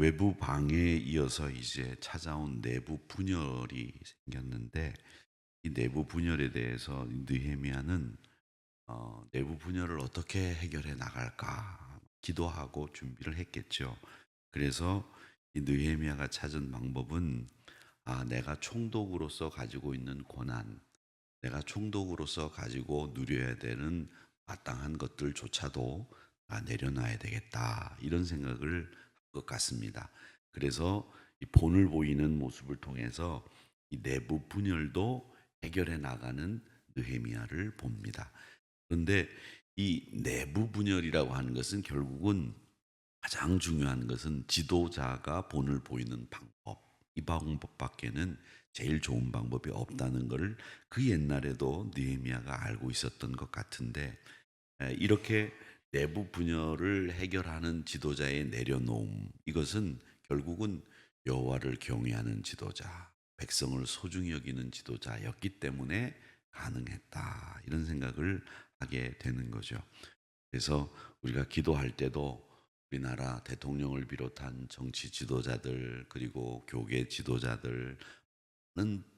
외부 방해에 이어서 이제 찾아온 내부 분열이 생겼는데 이 내부 분열에 대해서 느헤미야는 어, 내부 분열을 어떻게 해결해 나갈까 기도하고 준비를 했겠죠. 그래서 이 느헤미야가 찾은 방법은 아 내가 총독으로서 가지고 있는 권한, 내가 총독으로서 가지고 누려야 되는 마땅한 것들조차도 다 내려놔야 되겠다 이런 생각을 한 것 같습니다. 그래서 이 본을 보이는 모습을 통해서 이 내부 분열도 해결해 나가는 느헤미야를 봅니다. 그런데 이 내부 분열이라고 하는 것은 결국은 가장 중요한 것은 지도자가 본을 보이는 방법. 이 방법밖에는 제일 좋은 방법이 없다는 것을 그 옛날에도 느헤미야가 알고 있었던 것 같은데 에, 이렇게 내부 분열을 해결하는 지도자의 내려놓음 이것은 결국은 여호와를 경외하는 지도자, 백성을 소중히 여기는 지도자였기 때문에 가능했다 이런 생각을 하게 되는 거죠. 그래서 우리가 기도할 때도 우리나라 대통령을 비롯한 정치 지도자들 그리고 교계 지도자들은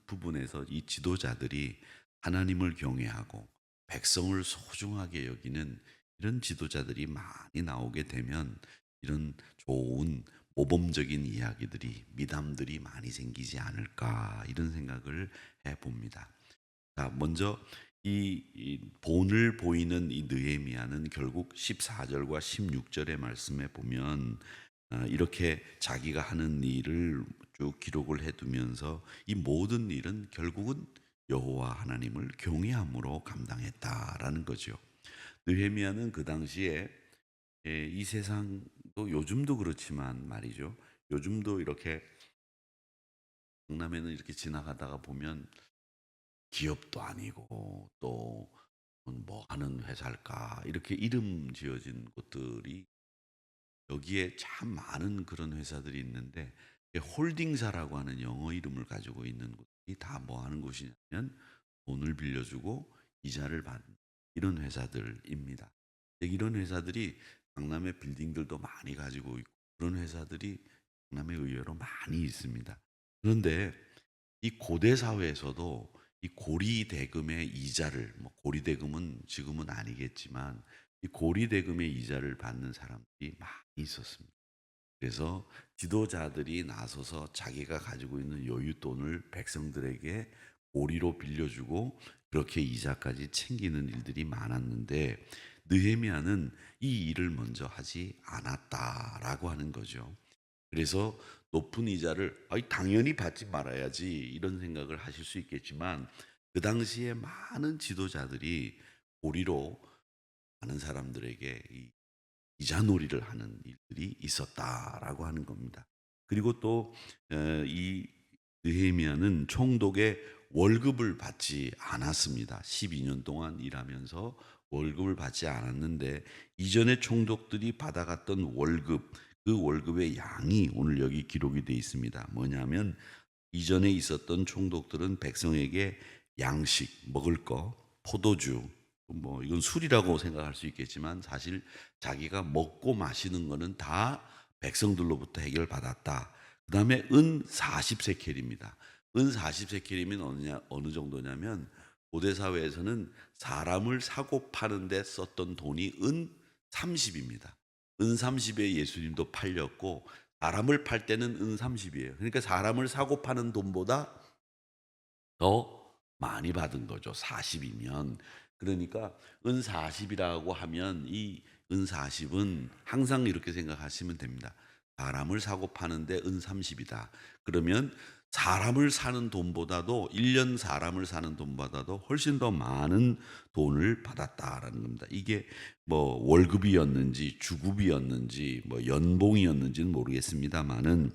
부분에서 이 지도자들이 하나님을 경외하고 백성을 소중하게 여기는 이런 지도자들이 많이 나오게 되면 이런 좋은 모범적인 이야기들이 미담들이 많이 생기지 않을까 이런 생각을 해 봅니다. 자, 먼저 이, 이 본을 보이는 이 느헤미야는 결국 14절과 16절의 말씀에 보면 아, 이렇게 자기가 하는 일을 쭉 기록을 해 두면서 이 모든 일은 결국은 여호와 하나님을 경외함으로 감당했다라는 거죠. 느헤미야는 그 당시에 예, 이 세상도 요즘도 그렇지만 말이죠. 요즘도 이렇게 강남에는 이렇게 지나가다가 보면 기업도 아니고 또 뭐 하는 회사일까 이렇게 이름 지어진 곳들이 여기에 참 많은 그런 회사들이 있는데 홀딩사라고 하는 영어 이름을 가지고 있는 곳이 다 뭐 하는 곳이냐면 돈을 빌려주고 이자를 받는 이런 회사들입니다. 이런 회사들이 강남의 빌딩들도 많이 가지고 있고 그런 회사들이 강남에 의외로 많이 있습니다. 그런데 이 고대 사회에서도 이 고리 대금의 이자를 뭐 고리 대금은 지금은 아니겠지만 이 고리 대금의 이자를 받는 사람들이 많이 있었습니다. 그래서 지도자들이 나서서 자기가 가지고 있는 여윳돈을 백성들에게 고리로 빌려주고 그렇게 이자까지 챙기는 일들이 많았는데 느헤미야는 이 일을 먼저 하지 않았다라고 하는 거죠. 그래서 높은 이자를 당연히 받지 말아야지 이런 생각을 하실 수 있겠지만 그 당시에 많은 지도자들이 고리로 많은 사람들에게 이 이자놀이를 하는 일들이 있었다라고 하는 겁니다. 그리고 또 이 느헤미야는 총독의 월급을 받지 않았습니다. 12년 동안 일하면서 월급을 받지 않았는데 이전에 총독들이 받아갔던 월급 그 월급의 양이 오늘 여기 기록이 되어 있습니다. 뭐냐면 이전에 있었던 총독들은 백성에게 양식 먹을 거 포도주 뭐 이건 술이라고 생각할 수 있겠지만 사실 자기가 먹고 마시는 거는 다 백성들로부터 해결받았다. 그다음에 은 40세켈입니다. 은 40세켈이면 어느냐 어느 정도냐면 고대 사회에서는 사람을 사고 파는데 썼던 돈이 은 30입니다. 은 30에 예수님도 팔렸고 사람을 팔 때는 은 30이에요. 그러니까 사람을 사고 파는 돈보다 더 많이 받은 거죠. 40이면. 그러니까 은 40이라고 하면 이 은 40은 항상 이렇게 생각하시면 됩니다. 사람을 사고 파는데 은 30이다. 그러면 사람을 사는 돈보다도 1년 사람을 사는 돈보다도 훨씬 더 많은 돈을 받았다라는 겁니다. 이게 뭐 월급이었는지 주급이었는지 뭐 연봉이었는지는 모르겠습니다만은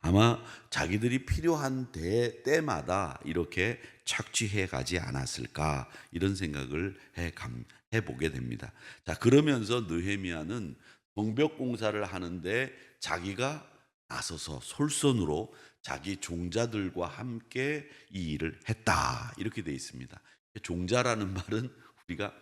아마 자기들이 필요한 때, 때마다 이렇게 착취해 가지 않았을까 이런 생각을 해, 감, 해 보게 됩니다. 자 그러면서 느헤미야는 성벽 공사를 하는데 자기가 나서서 솔선으로 자기 종자들과 함께 이 일을 했다 이렇게 돼 있습니다. 종자라는 말은 우리가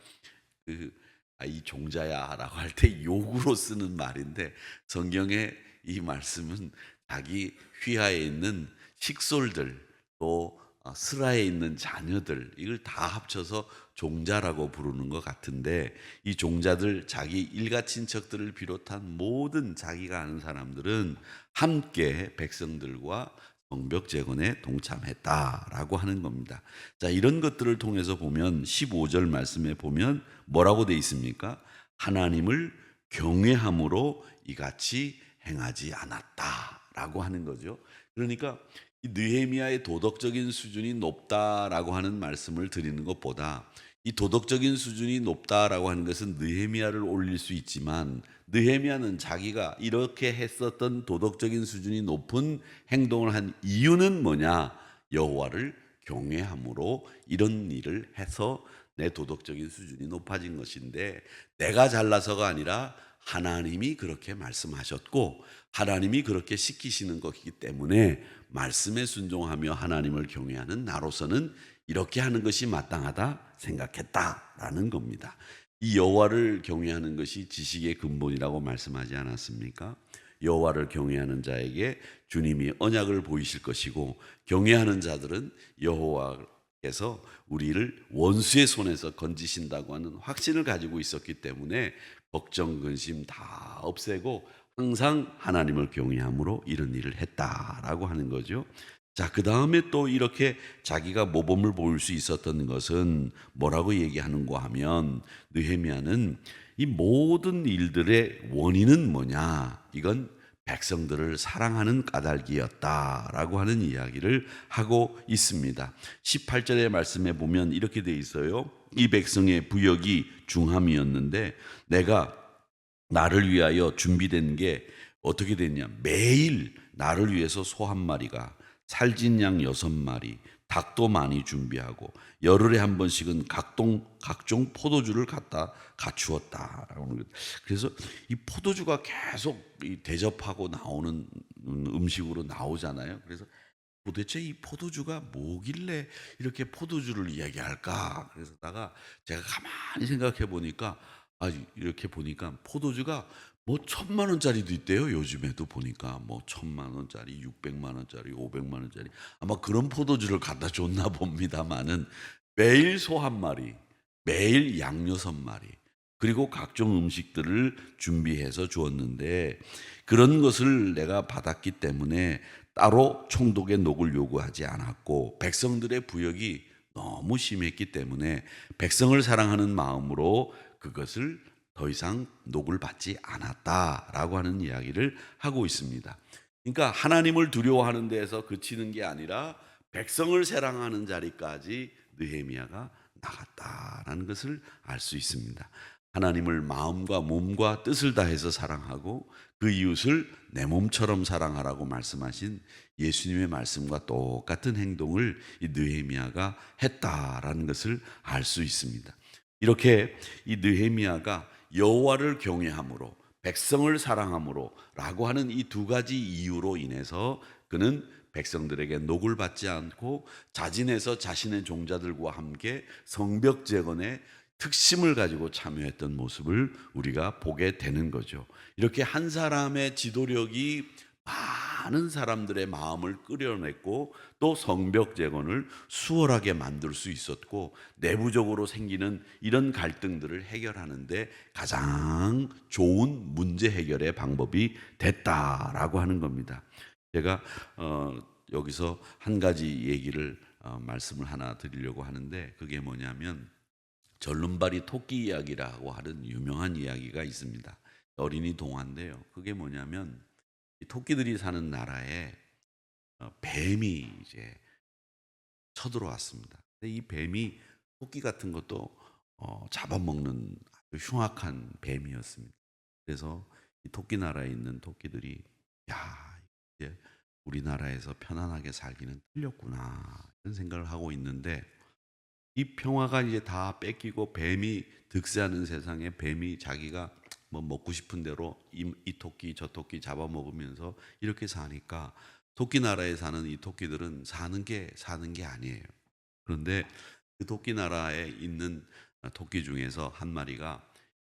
그, 아, 이 종자야라고 할 때 욕으로 쓰는 말인데 성경에 이 말씀은 자기 휘하에 있는 식솔들 또 어, 스라에 있는 자녀들 이걸 다 합쳐서 종자라고 부르는 것 같은데 이 종자들 자기 일가 친척들을 비롯한 모든 자기가 아는 사람들은 함께 백성들과 성벽 재건에 동참했다라고 하는 겁니다. 자, 이런 것들을 통해서 보면 15절 말씀에 보면 뭐라고 돼 있습니까? 하나님을 경외함으로 이같이 행하지 않았다라고 하는 거죠. 그러니까 이 느헤미야의 도덕적인 수준이 높다라고 하는 말씀을 드리는 것보다 이 도덕적인 수준이 높다라고 하는 것은 느헤미야를 올릴 수 있지만 느헤미야는 자기가 이렇게 했었던 도덕적인 수준이 높은 행동을 한 이유는 뭐냐? 여호와를 경외함으로 이런 일을 해서 내 도덕적인 수준이 높아진 것인데 내가 잘나서가 아니라 하나님이 그렇게 말씀하셨고 하나님이 그렇게 시키시는 것이기 때문에 말씀에 순종하며 하나님을 경외하는 나로서는 이렇게 하는 것이 마땅하다 생각했다라는 겁니다. 이 여호와를 경외하는 것이 지식의 근본이라고 말씀하지 않았습니까? 여호와를 경외하는 자에게 주님이 언약을 보이실 것이고 경외하는 자들은 여호와께서 우리를 원수의 손에서 건지신다고 하는 확신을 가지고 있었기 때문에 걱정 근심 다 없애고 항상 하나님을 경외함으로 이런 일을 했다라고 하는 거죠. 자, 그 다음에 또 이렇게 자기가 모범을 보일 수 있었던 것은 뭐라고 얘기하는가 하면 느헤미야는 이 모든 일들의 원인은 뭐냐? 이건 백성들을 사랑하는 까닭이었다라고 하는 이야기를 하고 있습니다. 18절의 말씀에 보면 이렇게 돼 있어요. 이 백성의 부역이 중함이었는데 내가 나를 위하여 준비된 게 어떻게 됐냐? 매일 나를 위해서 소 한 마리가 살진 양 여섯 마리, 닭도 많이 준비하고 열흘에 한 번씩은 각종 각종 포도주를 갖다 갖추었다라고 하는 거. 그래서 이 포도주가 계속 이 대접하고 나오는 음식으로 나오잖아요. 그래서 도대체 이 포도주가 뭐길래 이렇게 포도주를 이야기할까? 그래서 다가 제가 가만히 생각해 보니까 아 이렇게 보니까 포도주가 뭐 천만 원짜리도 있대요. 요즘에도 보니까 뭐 천만 원짜리, 육백만 원짜리, 오백만 원짜리 아마 그런 포도주를 갖다 줬나 봅니다만은 매일 소 한 마리, 매일 양 여섯 마리, 그리고 각종 음식들을 준비해서 주었는데 그런 것을 내가 받았기 때문에 따로 총독의 녹을 요구하지 않았고 백성들의 부역이 너무 심했기 때문에 백성을 사랑하는 마음으로 그것을 더 이상 녹을 받지 않았다라고 하는 이야기를 하고 있습니다. 그러니까 하나님을 두려워하는 데에서 그치는 게 아니라 백성을 사랑하는 자리까지 느헤미야가 나갔다라는 것을 알 수 있습니다. 하나님을 마음과 몸과 뜻을 다해서 사랑하고 그 이웃을 내 몸처럼 사랑하라고 말씀하신 예수님의 말씀과 똑같은 행동을 이 느헤미야가 했다라는 것을 알 수 있습니다. 이렇게 이 느헤미야가 여호와를 경외함으로 백성을 사랑함으로라고 하는 이 두 가지 이유로 인해서 그는 백성들에게 녹을 받지 않고 자진해서 자신의 종자들과 함께 성벽 재건에 특심을 가지고 참여했던 모습을 우리가 보게 되는 거죠. 이렇게 한 사람의 지도력이 많은 사람들의 마음을 끌어냈고 또 성벽 재건을 수월하게 만들 수 있었고 내부적으로 생기는 이런 갈등들을 해결하는데 가장 좋은 문제 해결의 방법이 됐다라고 하는 겁니다. 제가 어, 여기서 한 가지 얘기를 어, 말씀을 하나 드리려고 하는데 그게 뭐냐면 절름발이 토끼 이야기라고 하는 유명한 이야기가 있습니다. 어린이 동화인데요. 그게 뭐냐면 토끼들이 사는 나라에 어, 뱀이 이제 쳐들어왔습니다. 근데 이 뱀이 토끼 같은 것도 어, 잡아먹는 아주 흉악한 뱀이었습니다. 그래서 이 토끼 나라에 있는 토끼들이 야 이제 우리나라에서 편안하게 살기는 틀렸구나 이런 생각을 하고 있는데 이 평화가 이제 다 뺏기고 뱀이 득세하는 세상에 뱀이 자기가 뭐 먹고 싶은 대로 이, 이 토끼 저 토끼 잡아먹으면서 이렇게 사니까 토끼 나라에 사는 이 토끼들은 사는 게 사는 게 아니에요. 그런데 그 토끼 나라에 있는 토끼 중에서 한 마리가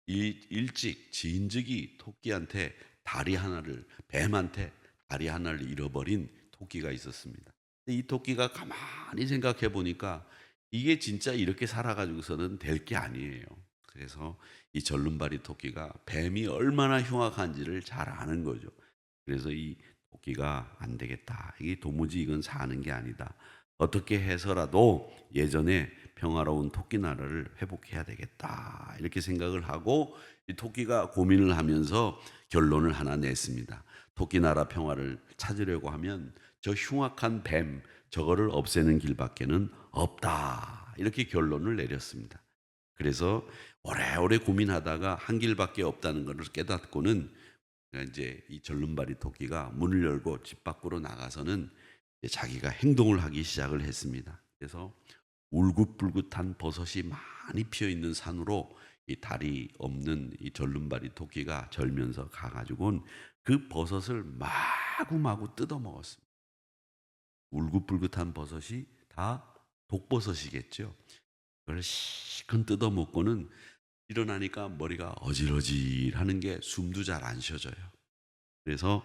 일, 일찍 진즉이 토끼한테 다리 하나를 뱀한테 다리 하나를 잃어버린 토끼가 있었습니다. 이 토끼가 가만히 생각해 보니까 이게 진짜 이렇게 살아가지고서는 될 게 아니에요. 그래서 이 절름발이 토끼가 뱀이 얼마나 흉악한지를 잘 아는 거죠. 그래서 이 토끼가 안 되겠다. 이게 도무지 이건 사는 게 아니다. 어떻게 해서라도 예전에 평화로운 토끼 나라를 회복해야 되겠다. 이렇게 생각을 하고 이 토끼가 고민을 하면서 결론을 하나 냈습니다. 토끼 나라 평화를 찾으려고 하면 저 흉악한 뱀 저거를 없애는 길밖에는 없다. 이렇게 결론을 내렸습니다. 그래서 오래오래 고민하다가 한 길밖에 없다는 것을 깨닫고는 이제 이 절름발이 토끼가 문을 열고 집 밖으로 나가서는 자기가 행동을 하기 시작을 했습니다. 그래서 울긋불긋한 버섯이 많이 피어 있는 산으로 이 다리 없는 이 절름발이 토끼가 절면서 가가지고는 그 버섯을 마구마구 뜯어 먹었습니다. 울긋불긋한 버섯이 다 독버섯이겠죠. 그걸 실컷 뜯어 먹고는 일어나니까 머리가 어질어질하는 게 숨도 잘 안 쉬어져요. 그래서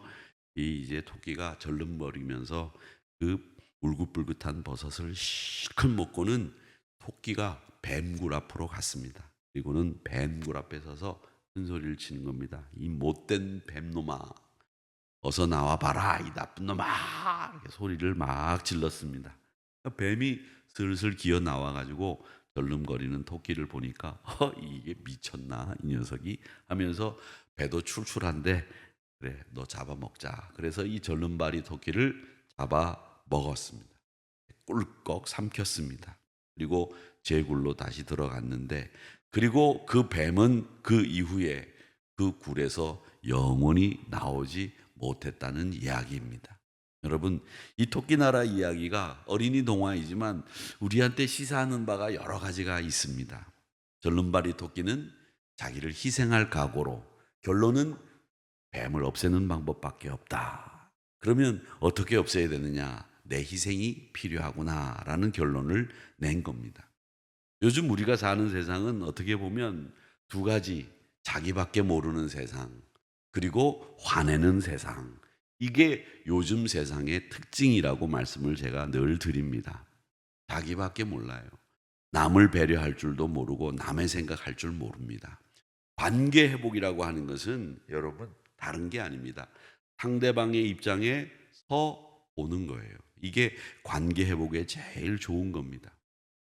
이 이제 토끼가 절름거리면서 그 울긋불긋한 버섯을 실컷 먹고는 토끼가 뱀굴 앞으로 갔습니다. 그리고는 뱀굴 앞에 서서 큰 소리를 치는 겁니다. 이 못된 뱀놈아, 어서 나와 봐라, 이 나쁜 놈아! 소리를 막 질렀습니다. 뱀이 슬슬 기어 나와가지고 덜름거리는 토끼를 보니까 어, 이게 미쳤나 이 녀석이? 하면서 배도 출출한데 그래 너 잡아먹자. 그래서 이 절름발이 토끼를 잡아 먹었습니다. 꿀꺽 삼켰습니다. 그리고 제굴로 다시 들어갔는데 그리고 그 뱀은 그 이후에 그 굴에서 영원히 나오지 못했다는 이야기입니다 여러분 이 토끼 나라 이야기가 어린이 동화이지만 우리한테 시사하는 바가 여러 가지가 있습니다. 절름발이 토끼는 자기를 희생할 각오로 결론은 뱀을 없애는 방법밖에 없다. 그러면 어떻게 없애야 되느냐? 내 희생이 필요하구나라는 결론을 낸 겁니다. 요즘 우리가 사는 세상은 어떻게 보면 두 가지 자기밖에 모르는 세상 그리고 화내는 세상 이게 요즘 세상의 특징이라고 말씀을 제가 늘 드립니다. 자기밖에 몰라요. 남을 배려할 줄도 모르고 남의 생각할 줄 모릅니다. 관계 회복이라고 하는 것은 여러분 다른 게 아닙니다. 상대방의 입장에 서 오는 거예요. 이게 관계 회복에 제일 좋은 겁니다.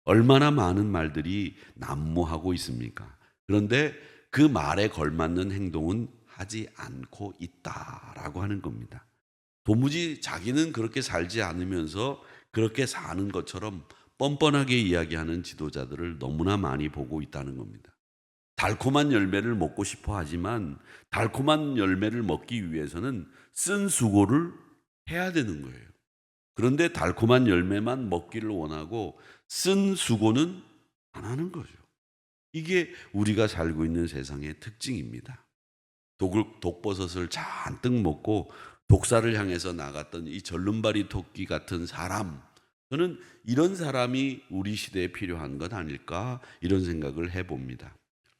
얼마나 많은 말들이 난무하고 있습니까? 그런데 그 말에 걸맞는 행동은 하지 않고 있다라고 하는 겁니다. 도무지 자기는 그렇게 살지 않으면서 그렇게 사는 것처럼 뻔뻔하게 이야기하는 지도자들을 너무나 많이 보고 있다는 겁니다. 달콤한 열매를 먹고 싶어 하지만 달콤한 열매를 먹기 위해서는 쓴 수고를 해야 되는 거예요. 그런데 달콤한 열매만 먹기를 원하고 쓴 수고는 안 하는 거죠. 이게 우리가 살고 있는 세상의 특징입니다. 독을, 독버섯을 잔뜩 먹고 독사를 향해서 나갔던 이 절름발이 토끼 같은 사람, 저는 이런 사람이 우리 시대에 필요한 것 아닐까 이런 생각을 해봅니다.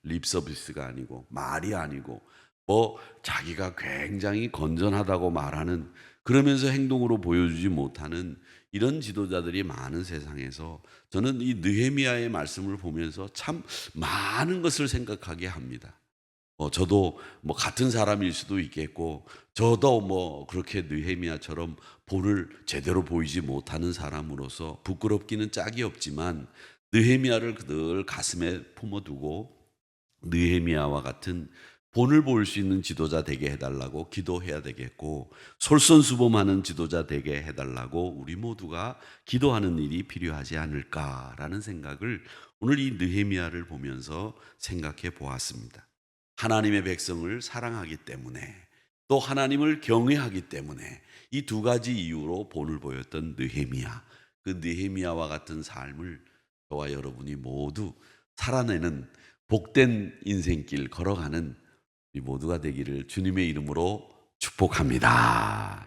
립 서비스가 아니고 말이 아니고 뭐 자기가 굉장히 건전하다고 말하는 그러면서 행동으로 보여주지 못하는 이런 지도자들이 많은 세상에서 저는 이 느헤미야의 말씀을 보면서 참 많은 것을 생각하게 합니다. 어, 저도 뭐 같은 사람일 수도 있겠고 저도 뭐 그렇게 느헤미야처럼 본을 제대로 보이지 못하는 사람으로서 부끄럽기는 짝이 없지만 느헤미야를 늘 가슴에 품어두고 느헤미야와 같은 본을 보일 수 있는 지도자 되게 해달라고 기도해야 되겠고 솔선수범하는 지도자 되게 해달라고 우리 모두가 기도하는 일이 필요하지 않을까라는 생각을 오늘 이 느헤미야를 보면서 생각해 보았습니다. 하나님의 백성을 사랑하기 때문에 또 하나님을 경외하기 때문에 이 두 가지 이유로 본을 보였던 느헤미야 그 느헤미야와 같은 삶을 저와 여러분이 모두 살아내는 복된 인생길 걸어가는 우리 모두가 되기를 주님의 이름으로 축복합니다.